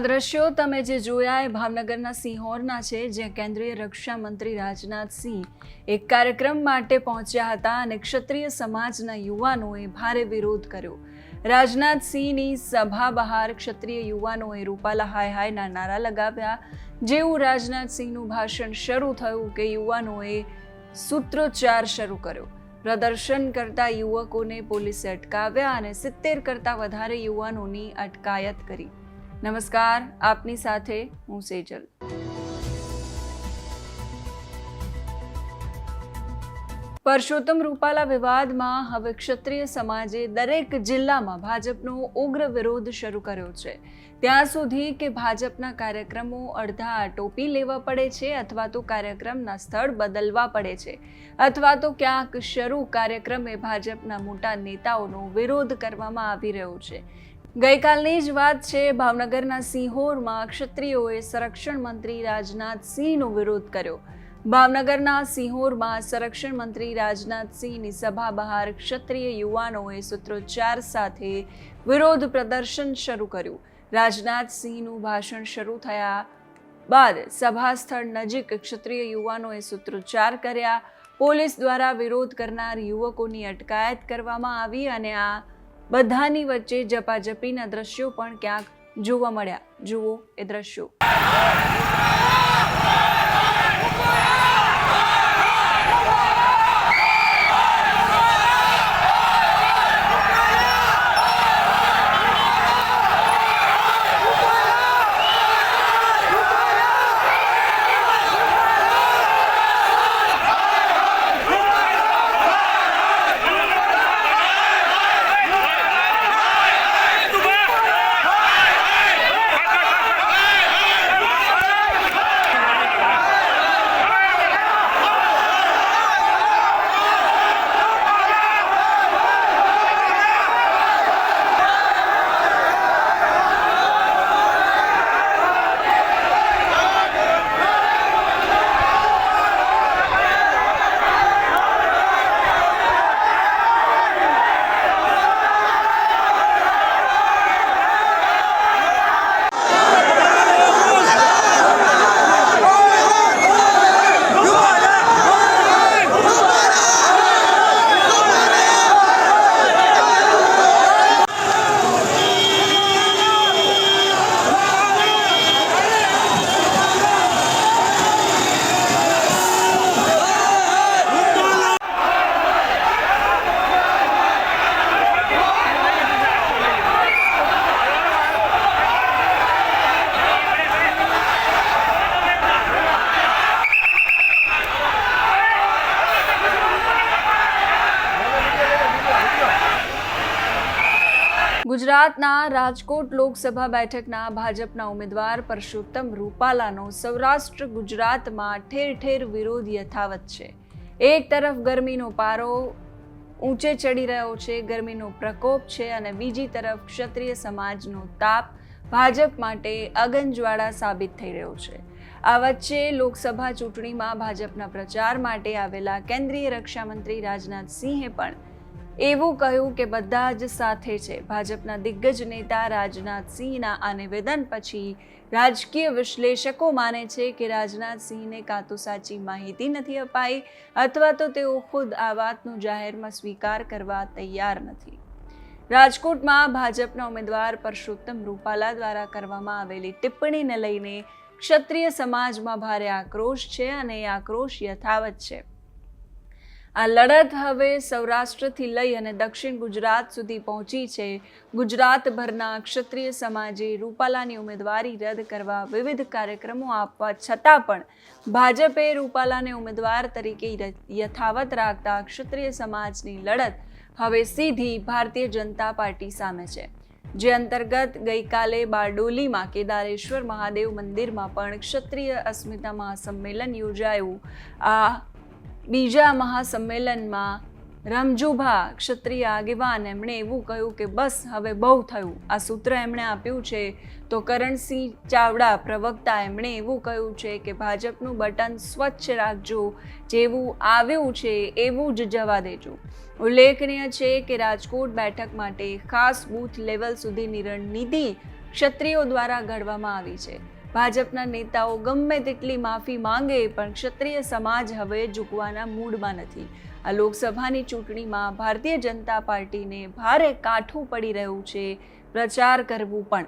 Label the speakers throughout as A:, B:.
A: દ્રશ્યો તમે જે જોયા એ ભાવનગરના સિંહોરના છે, જ્યાં કેન્દ્રીય રક્ષા મંત્રી રાજનાથસિંહ એક કાર્યક્રમ માટે પહોંચ્યા હતા અને ક્ષત્રિય સમાજના યુવાનોએ ભારે વિરોધ કર્યો. રાજનાથસિંહની સભા બહાર ક્ષત્રિય યુવાનોએ રૂપાલા હાય હાયના નારા લગાવ્યા. જેવું રાજનાથસિંહનું ભાષણ શરૂ થયું કે યુવાનોએ સૂત્રોચ્ચાર શરૂ કર્યો. પ્રદર્શન કરતા યુવકોને પોલીસે અટકાવ્યા અને સિત્તેર કરતાં વધારે યુવાનોની અટકાયત કરી. નમસ્કાર, આપની સાથે હું સેજલ. પરસોત્તમ રૂપાલા વિવાદમાં હવે ક્ષત્રિય સમાજે દરેક જિલ્લામાં ભાજપનો ઉગ્ર વિરોધ શરૂ કર્યો છે. ત્યાં સુધી કે ભાજપના કાર્યક્રમો અડધા ટોપી લેવા પડે છે અથવા તો કાર્યક્રમના સ્થળ બદલવા પડે છે અથવા તો ક્યાંક શરૂ કાર્યક્રમે ભાજપના મોટા નેતાઓનો વિરોધ કરવામાં આવી રહ્યો છે. ગઈકાલની જ વાત છે, ભાવનગરના સિંહોરમાં ક્ષત્રિયોએ સંરક્ષણ મંત્રી રાજનાથ સિંહનો વિરોધ કર્યો. ભાવનગરના સિંહોરમાં સંરક્ષણ મંત્રી રાજનાથસિંહની સભા બહાર ક્ષત્રિય યુવાનોએ સૂત્રોચ્ચાર સાથે વિરોધ પ્રદર્શન શરૂ કર્યું. રાજનાથસિંહનું ભાષણ શરૂ થયા બાદ સભા સ્થળ નજીક ક્ષત્રિય યુવાનોએ સૂત્રોચ્ચાર કર્યા. પોલીસ દ્વારા વિરોધ કરનાર યુવકોની અટકાયત કરવામાં આવી અને આ બધાની વચ્ચે જપાજપીના દ્રશ્યો પણ ક્યાંક જોવા મળ્યા. જુઓ એ દ્રશ્યો. ગુજરાતના રાજકોટ લોકસભા બેઠકના ભાજપના ઉમેદવાર પરસોત્તમ રૂપાલાનો સૌરાષ્ટ્ર ગુજરાતમાં ઠેર ઠેર વિરોધ યથાવત છે. એક તરફ ગરમીનો પારો ઊંચે ચડી રહ્યો છે, ગરમીનો પ્રકોપ છે અને બીજી તરફ ક્ષત્રિય સમાજનો તાપ ભાજપ માટે અગનજ્વાળા સાબિત થઈ રહ્યો છે. આ વચ્ચે લોકસભા ચૂંટણીમાં ભાજપના પ્રચાર માટે આવેલા કેન્દ્રીય રક્ષામંત્રી રાજનાથ સિંહે પણ એવું કહ્યું કે બધા જ સાથે છે. ભાજપના દિગ્ગજ નેતા રાજનાથ સિંહના આ નિવેદન પછી રાજકીય વિશ્લેષકો માને છે કે રાજનાથ સિંહને કાં તો સાચી માહિતી નથી અપાઈ અથવા તો તેઓ ખુદ આ વાતનો જાહેરમાં સ્વીકાર કરવા તૈયાર નથી. રાજકોટમાં ભાજપના ઉમેદવાર પરસોત્તમ રૂપાલા દ્વારા કરવામાં આવેલી ટિપ્પણીને લઈને ક્ષત્રિય સમાજમાં ભારે આક્રોશ છે અને એ આક્રોશ યથાવત છે. આ લડત હવે સૌરાષ્ટ્રથી લઈ અને દક્ષિણ ગુજરાત સુધી પહોંચી છે. ગુજરાતભરના ક્ષત્રિય સમાજે રૂપાલાની ઉમેદવારી રદ કરવા વિવિધ કાર્યક્રમો આપવા છતાં પણ ભાજપે રૂપાલાને ઉમેદવાર તરીકે યથાવત રાખતા ક્ષત્રિય સમાજની લડત હવે સીધી ભારતીય જનતા પાર્ટી સામે છે. જે અંતર્ગત ગઈકાલે બારડોલીમાં કેદારેશ્વર મહાદેવ મંદિરમાં પણ ક્ષત્રિય અસ્મિતા મહાસંમેલન યોજાયું. આ બીજા મહાસંમેલનમાં રમજુભા ક્ષત્રિય આગેવાન એમણે એવું કહ્યું કે બસ હવે બહુ થયું. આ સૂત્ર એમણે આપ્યું છે તો કરણસિંહ ચાવડા પ્રવક્તા એમણે એવું કહ્યું છે કે ભાજપનું બટન સ્વચ્છ રાખજો, જેવું આવ્યું છે એવું જ જવા દેજો. ઉલ્લેખનીય છે કે રાજકોટ બેઠક માટે ખાસ બૂથ લેવલ સુધીની રણનીતિ ક્ષત્રિયો દ્વારા ઘડવામાં આવી છે. ભાજપના નેતાઓ ગમે તેટલી માફી માંગે, પણ ક્ષત્રિય સમાજ હવે ઝૂકવાના મૂડમાં નથી. આ લોકસભાની ચૂંટણીમાં ભારતીય જનતા પાર્ટીને ભારે કાઠું પડી રહ્યું છે. પ્રચાર કરવું પણ.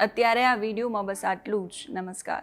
A: અત્યારે આ વિડીયોમાં બસ આટલું જ. નમસ્કાર.